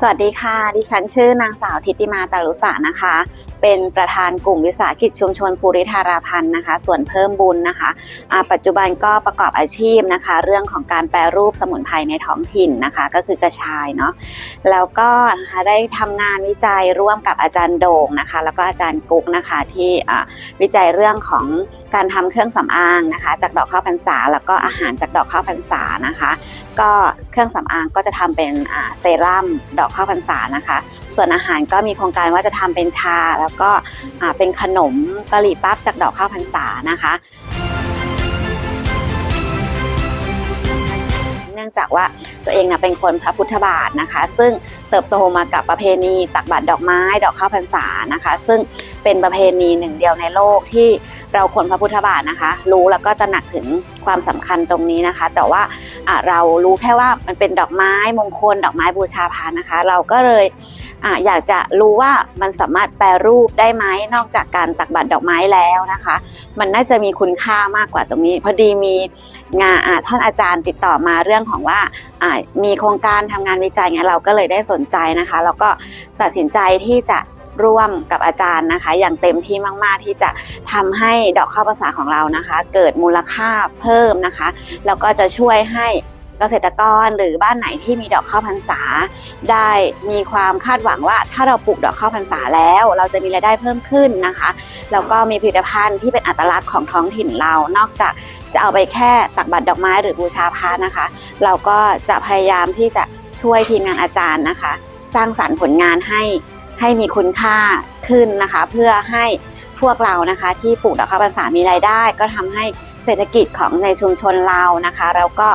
สวัสดีค่ะ ดิฉันชื่อนางสาวทิติมาตารุษานะคะเป็นประธานกลุ่มวิสาหกิจชุมชนภูริธาราพันธ์นะคะ ส่วนเพิ่มบุญนะคะอ่าปัจจุบันก็ประกอบอาชีพนะคะ เรื่องของการแปรรูปสมุนไพรในท้องถิ่นนะคะ ก็คือกระชายเนาะแล้วก็นะคะได้ทำงานวิจัยร่วมกับอาจารย์โด่งนะคะ แล้วก็อาจารย์กุ๊กนะคะที่วิจัยเรื่องของการทำเครื่องสำอางนะคะ จากดอกข้าวพรรษา แล้วก็อาหารจากดอกข้าวพรรษานะคะ ก็เครื่องสำอางก็จะทำเป็นเซรั่มดอกข้าวพรรษานะคะ ส่วนอาหารก็มีโครงการว่าจะทำเป็นชาแล้วก็เป็นขนมกะหรี่ปั๊บจากดอกข้าวพรรษานะคะ เนื่องจากว่าตัวเองนะเป็นคนพระพุทธบาทนะคะ ซึ่งเติบโตมากับประเพณีตักบาตรดอกไม้ ดอกข้าวพรรษานะคะ ซึ่งเป็นประเพณีหนึ่งเดียวในโลกที่เราคนพระพุทธบาทนะคะ รู้แล้วก็ตระหนักถึงความสำคัญตรงนี้นะคะ แต่ว่าเรารู้แค่ว่ามันเป็นดอกไม้มงคล ดอกไม้บูชาพานนะคะ เราก็เลย ออยากจะรู้ว่ามันสามารถแปรรูปได้ไหมนอกจากการตักบาตรดอกไม้แล้วนะคะ มันน่าจะมีคุณค่ามากกว่าตรงนี้ พอดีมีงานท่านอาจารย์ติดต่อมาเรื่องของว่ามีโครงการทำงานวิจัยเงี้ยเราก็เลยได้สนใจนะคะ แล้วก็ตัดสินใจที่จะร่วมกับอาจารย์นะคะ อย่างเต็มที่มากๆที่จะทำให้ดอกข้าวภาษาของเรานะคะ เกิดมูลค่าเพิ่มนะคะแล้วก็จะช่วยให้ เกษตรกรหรือบ้านไหนที่มีดอกข้าวพรรษา ได้มีความคาดหวังว่า ถ้าเราปลูกดอกข้าวพรรษาแล้ว เราจะมีรายได้เพิ่มขึ้นนะคะแล้วก็มีผลิตภัณฑ์ที่เป็นอัตลักษณ์ของท้องถิ่นเรา นอกจากจะเอาไปแค่ตักบาตรดอกไม้หรือบูชาพระนะคะ เราก็จะพยายามที่จะช่วยทีมงานอาจารย์นะคะ สร้างสรรค์ผลงานให้ให้มีคุณค่าขึ้นนะคะ เพื่อให้พวกเรานะคะที่ปลูกดอกข้าวพรรษามีรายได้ ก็ทำให้เศรษฐกิจของในชุมชนเรานะคะ แล้วก็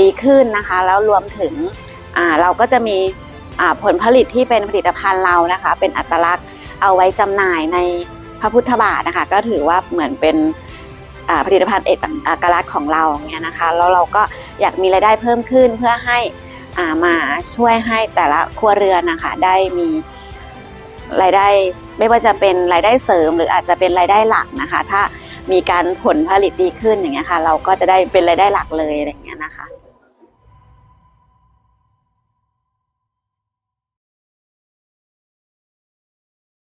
ดีขึ้นนะคะ แล้วรวมถึงเราก็จะมีผลผลิตที่เป็นผลิตภัณฑ์เรานะคะ เป็นอัตลักษณ์เอาไว้จำหน่ายในพระพุทธบาทนะคะ ก็ถือว่าเหมือนเป็นผลิตภัณฑ์เอกอักลักษณ์ของเราเงี้ยนะคะแล้วเราก็อยากมีรายได้เพิ่มขึ้นเพื่อให้มาช่วยให้แต่ละครัวเรือนนะคะได้มีรายได้ไม่ว่าจะเป็นรายได้เสริม หรืออาจจะเป็นรายได้หลักนะคะ ถ้า มีการผลผลิตดีขึ้นอย่างเงี้ยค่ะ เราก็จะได้เป็นรายได้หลักเลยอะไรอย่างเงี้ยนะคะ